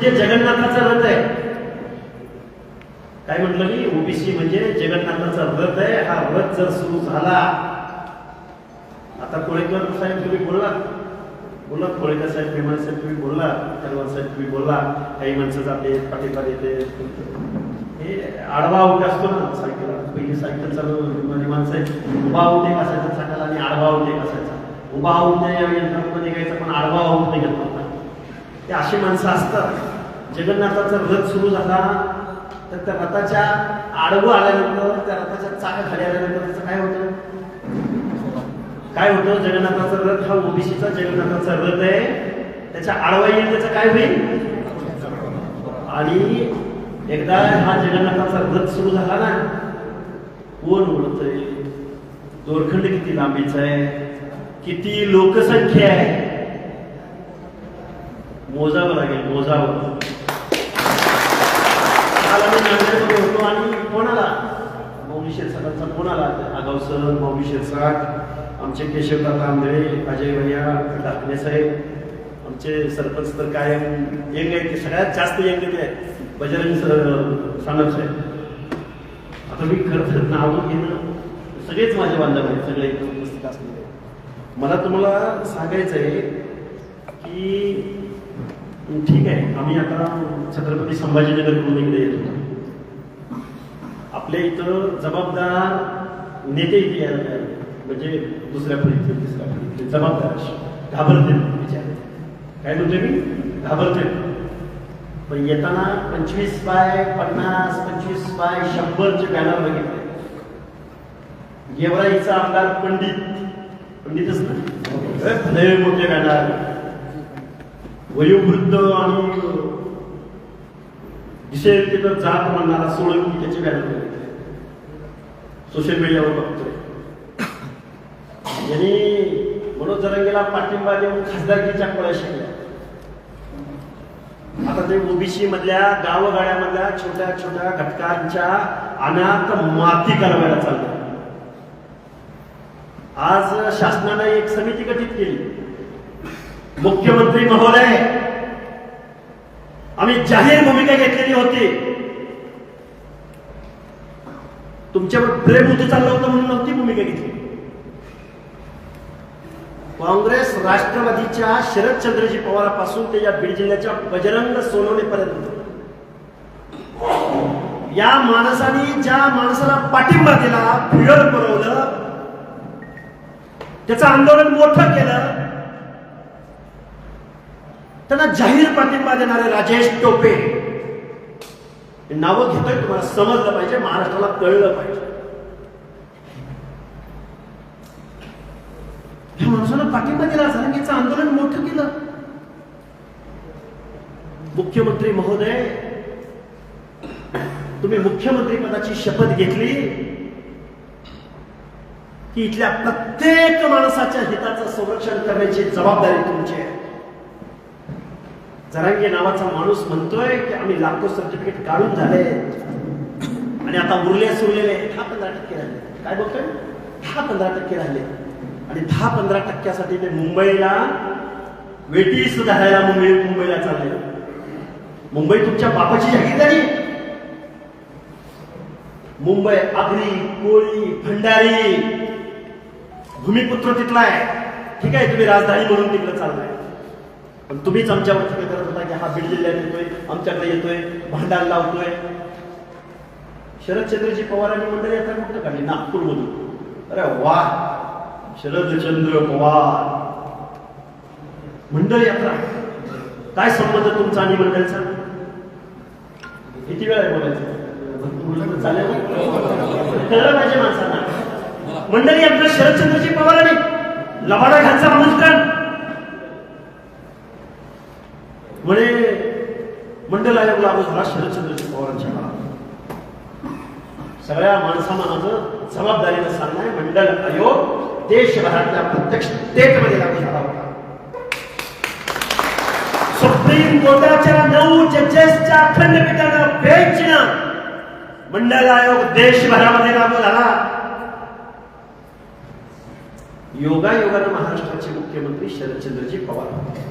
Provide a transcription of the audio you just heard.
जे जगन्नाथाचा रथ आहे. काय म्हटलं मी? ओबीसी म्हणजे जगन्नाथाचा रथ आहे. हा रथ जर सुरू झाला आता कोळेकर साहेब तुम्ही बोलला. बोला कोळेकर साहेब विमान साहेब तुम्ही बोलला तलवार साहेब तुम्ही बोलला काही माणसं जाते पाठीपाठ येते. हे आडवा उठे असतो ना सायकल. पहिली सायकल चालू माणसं आहे उभा होते असायचा सायकल आणि आडवा होते असायचा उभा उठे या यंत्रामध्ये घ्यायचा पण आडवा उठ घेतला ते अशी माणसं असतात. जगन्नाथाचा रथ सुरू झाला तर त्या रथाच्या आडवं आल्यानंतर त्या रथाच्या चाक खाली आल्यानंतर त्याचं काय होतं? काय होतं? जगन्नाथाचा रथ हा ओबीसीचा जगन्नाथाचा रथ आहे. त्याच्या आडवा येईल त्याचं काय होईल? आणि एकदा हा जगन्नाथाचा रथ सुरू झाला ना कोण ओढतय? दोरखंड किती लांबीचा आहे? किती लोकसंख्या आहे? मोजावं लागेल मोजावं काल आम्ही नांदेडमध्ये होतो आणि फोन आला मौली शिरसाटांचा कोणाला? आला आगाव सर मौली शिरसाट आमचे केशवदा आंधळे अजय भैया डाकणे साहेब आमचे सरपंच तर काय यंग आहेत ते सगळ्यात जास्त यंग ते आहेत बजरंग सर सानप साहेब. आता मी खरं तर नावं घेणं सगळेच माझे बांधव आहेत सगळे इथं उपस्थित असलेले मला तुम्हाला सांगायचं आहे की ठीक आहे. आम्ही आता छत्रपती संभाजीनगर इकडे येतो आपल्या इथं जबाबदार नेते इथे यायला तयार म्हणजे दुसऱ्या फळीतले तिसऱ्या फळीतले जबाबदार घाबरते विचार काय म्हणतोय मी? घाबरते पण येताना पंचवीस बाय पन्नास पंचवीस बाय शंभरचे बॅनर बघितले. गेवराईचा आमदार पंडित. पंडितच नाही. लय मोठे बॅनर वयोवृद्ध आणि दिसेल तिथं जात म्हणणारा सोळंकी त्याचे व्हॅल्यू सोशल मीडियावर बघतोय. यांनी मनोज जरंगेला पाठिंबा देऊन खासदारकीच्या कोळ्या शिकल्या. आता ते ओबीसी मधल्या गावगाड्यामधल्या छोट्या छोट्या घटकांच्या अनाथ माती करावायला चाललं आज शासनाने एक समिती गठीत केली. मुख्यमंत्री महोदय आम्ही जाहीर भूमिका घेतलेली होती. तुमच्यावर प्रेम होतं चाललं होतं म्हणून नव्हती भूमिका घेतली. काँग्रेस राष्ट्रवादीच्या शरदचंद्रजी पवारापासून ते या बीड जिल्ह्याच्या बजरंग सोनवणेपर्यंत या माणसाने ज्या माणसाला पाठिंबा दिला फ्युअल पुरवलं त्याचं आंदोलन मोठं केलं त्यांना जाहीर पाठिंबा देणारे राजेश टोपे. नावं घेतोय तुम्हाला समजलं पाहिजे महाराष्ट्राला कळलं पाहिजे. ह्या माणसानं पाठिंबा दिला जरांगीचं आंदोलन मोठं केलं. मुख्यमंत्री महोदय तुम्ही मुख्यमंत्री पदाची शपथ घेतली की इथल्या प्रत्येक माणसाच्या हिताचं संरक्षण करण्याची जबाबदारी तुमची आहे. जरांगे नावाचा माणूस म्हणतोय की आम्ही लाखो सर्टिफिकेट काढून झाले. आणि आता उरले सुरलेले दहा पंधरा टक्के राहिले. काय बोलतोय? दहा पंधरा टक्के राहिले. आणि दहा पंधरा टक्क्यासाठी ते मुंबईला वेटी सुधारायला मुंबई मुंबईला चालले. मुंबई तुमच्या बापाची जाहीर झाली. मुंबई आगरी कोळी भंडारी भूमिपुत्र तिथला आहे. ठीक आहे तुम्ही राजधानी म्हणून तिकडे चाललाय. पण तुम्हीच आमच्यावर टीका करत होता की हा बीड जिल्ह्यात येतोय आमच्याकडे येतोय भांडार लावतोय. शरदचंद्रजी पवारांनी मंडळी यात्रा कुठं काढली? नागपूरमधून. अरे वा! शरदचंद्र पवार. मंडळ यात्रा काय संबंध तुमचा आणि मंडळचा? किती वेळ आहे बोलायचं? चालेल कळलं पाहिजे माणसांना. मंडळी यात्रा शरदचंद्रजी पवारांनी लबाडा घालचा आमंत्रण. म्हणे मंडल आयोग लागू झाला शरदचंद्रजी पवारांच्या काळात सगळ्या माणसांना माझं जबाबदारीनं सांगणार मंडल आयोग देशभरातल्या प्रत्यक्ष स्टेटमध्ये लागू झाला होता. सुप्रीम कोर्टाच्या नऊ जजेसच्या खंडपीठानं बेंचनं मंडल आयोग देशभरामध्ये लागू झाला. योगायोगानं महाराष्ट्राचे मुख्यमंत्री शरदचंद्रजी पवार होते.